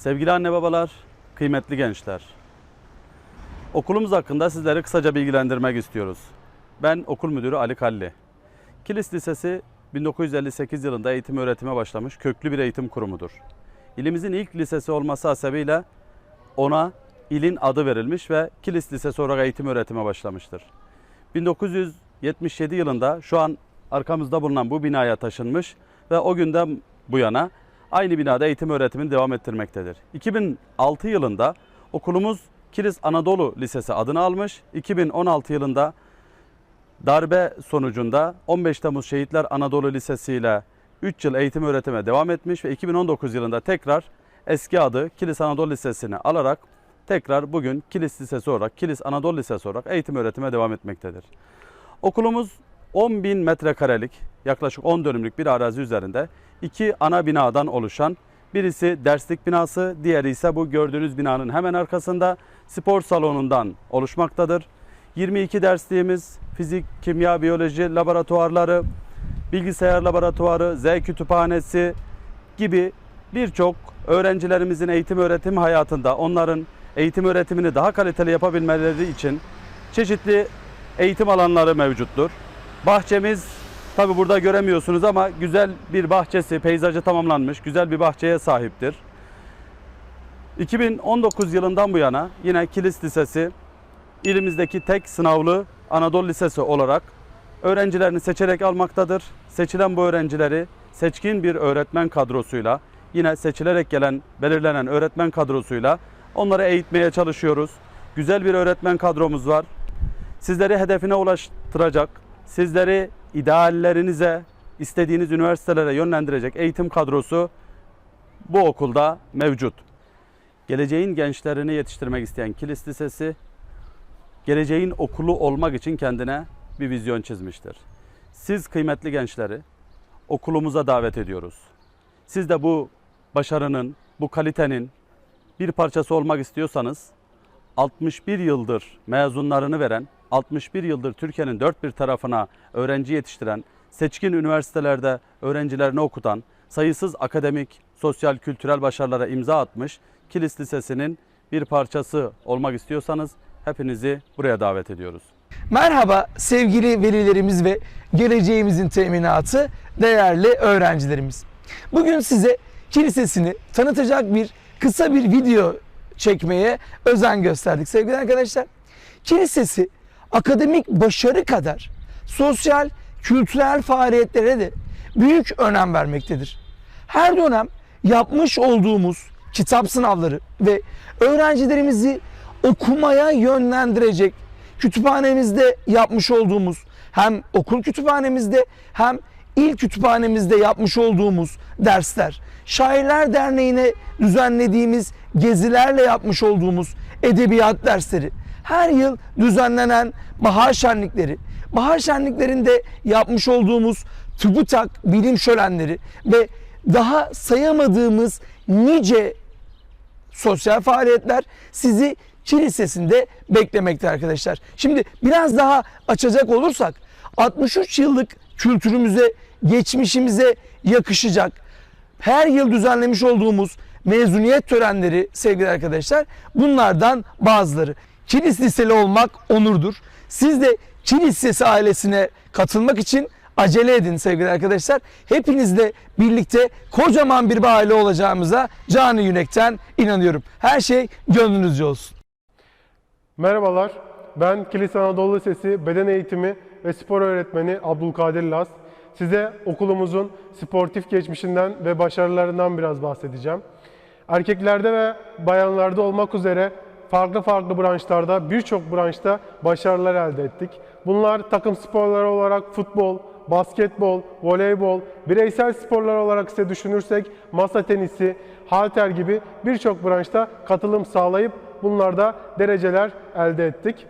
Sevgili anne babalar, kıymetli gençler. Okulumuz hakkında sizleri kısaca bilgilendirmek istiyoruz. Ben okul müdürü Ali Kalli. Kilis Lisesi 1958 yılında eğitim öğretime başlamış köklü bir eğitim kurumudur. İlimizin ilk lisesi olması hasebiyle ona ilin adı verilmiş ve Kilis Lisesi olarak eğitim öğretime başlamıştır. 1977 yılında şu an arkamızda bulunan bu binaya taşınmış ve o günden bu yana aynı binada eğitim öğretimini devam ettirmektedir. 2006 yılında okulumuz Kilis Anadolu Lisesi adını almış. 2016 yılında darbe sonucunda 15 Temmuz Şehitler Anadolu Lisesi ile 3 yıl eğitim öğretime devam etmiş ve 2019 yılında tekrar eski adı Kilis Anadolu Lisesi'ni alarak tekrar bugün Kilis Lisesi olarak, Kilis Anadolu Lisesi olarak eğitim öğretime devam etmektedir. Okulumuz 10 bin metrekarelik yaklaşık 10 dönümlük bir arazi üzerinde iki ana binadan oluşan birisi derslik binası, diğeri ise bu gördüğünüz binanın hemen arkasında spor salonundan oluşmaktadır. 22 dersliğimiz, fizik, kimya, biyoloji laboratuvarları, bilgisayar laboratuvarı, Z kütüphanesi gibi birçok öğrencilerimizin eğitim öğretim hayatında onların eğitim öğretimini daha kaliteli yapabilmeleri için çeşitli eğitim alanları mevcuttur. Bahçemiz tabi burada göremiyorsunuz ama güzel bir bahçesi, peyzajı tamamlanmış, güzel bir bahçeye sahiptir. 2019 yılından bu yana yine Kilis Lisesi ilimizdeki tek sınavlı Anadolu Lisesi olarak öğrencilerini seçerek almaktadır. Seçilen bu öğrencileri seçkin bir öğretmen kadrosuyla yine seçilerek gelen belirlenen öğretmen kadrosuyla onları eğitmeye çalışıyoruz. Güzel bir öğretmen kadromuz var. Sizleri hedefine ulaştıracak, sizleri ideallerinize, istediğiniz üniversitelere yönlendirecek eğitim kadrosu bu okulda mevcut. Geleceğin gençlerini yetiştirmek isteyen Kilis Lisesi, geleceğin okulu olmak için kendine bir vizyon çizmiştir. Siz kıymetli gençleri okulumuza davet ediyoruz. Siz de bu başarının, bu kalitenin bir parçası olmak istiyorsanız 61 yıldır mezunlarını veren, 61 yıldır Türkiye'nin dört bir tarafına öğrenci yetiştiren, seçkin üniversitelerde öğrencilerini okutan, sayısız akademik, sosyal, kültürel başarılara imza atmış Kilis Lisesi'nin bir parçası olmak istiyorsanız hepinizi buraya davet ediyoruz. Merhaba sevgili velilerimiz ve geleceğimizin teminatı değerli öğrencilerimiz. Bugün size kilisesini tanıtacak bir kısa bir video çekmeye özen gösterdik sevgili arkadaşlar. Kilisesi akademik başarı kadar sosyal, kültürel faaliyetlere de büyük önem vermektedir. Her dönem yapmış olduğumuz kitap sınavları ve öğrencilerimizi okumaya yönlendirecek kütüphanemizde yapmış olduğumuz hem okul kütüphanemizde hem il kütüphanemizde yapmış olduğumuz dersler, Şairler Derneği'ne düzenlediğimiz gezilerle yapmış olduğumuz edebiyat dersleri, her yıl düzenlenen bahar şenlikleri, bahar şenliklerinde yapmış olduğumuz TÜBİTAK bilim şölenleri ve daha sayamadığımız nice sosyal faaliyetler sizi Çin Lisesi'nde beklemekte arkadaşlar. Şimdi biraz daha açacak olursak 63 yıllık kültürümüze, geçmişimize yakışacak her yıl düzenlemiş olduğumuz mezuniyet törenleri sevgili arkadaşlar bunlardan bazıları. Kilis Liseli olmak onurdur. Siz de Kilis Lisesi ailesine katılmak için acele edin sevgili arkadaşlar. Hepinizle birlikte kocaman bir aile olacağımıza canı yürekten inanıyorum. Her şey gönlünüzce olsun. Merhabalar, ben Kilis Anadolu Lisesi Beden Eğitimi ve Spor Öğretmeni Abdülkadir Las. Size okulumuzun sportif geçmişinden ve başarılarından biraz bahsedeceğim. Erkeklerde ve bayanlarda olmak üzere farklı farklı branşlarda, birçok branşta başarılar elde ettik. Bunlar takım sporları olarak futbol, basketbol, voleybol, bireysel sporlar olarak ise düşünürsek masa tenisi, halter gibi birçok branşta katılım sağlayıp bunlarda dereceler elde ettik.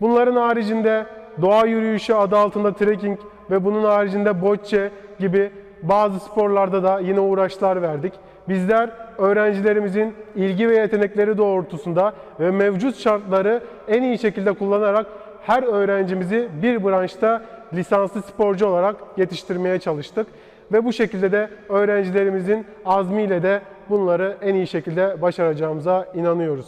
Bunların haricinde doğa yürüyüşü adı altında trekking ve bunun haricinde bocce gibi bazı sporlarda da yine uğraşlar verdik. Bizler öğrencilerimizin ilgi ve yetenekleri doğrultusunda ve mevcut şartları en iyi şekilde kullanarak her öğrencimizi bir branşta lisanslı sporcu olarak yetiştirmeye çalıştık. ve bu şekilde de öğrencilerimizin azmiyle de bunları en iyi şekilde başaracağımıza inanıyoruz.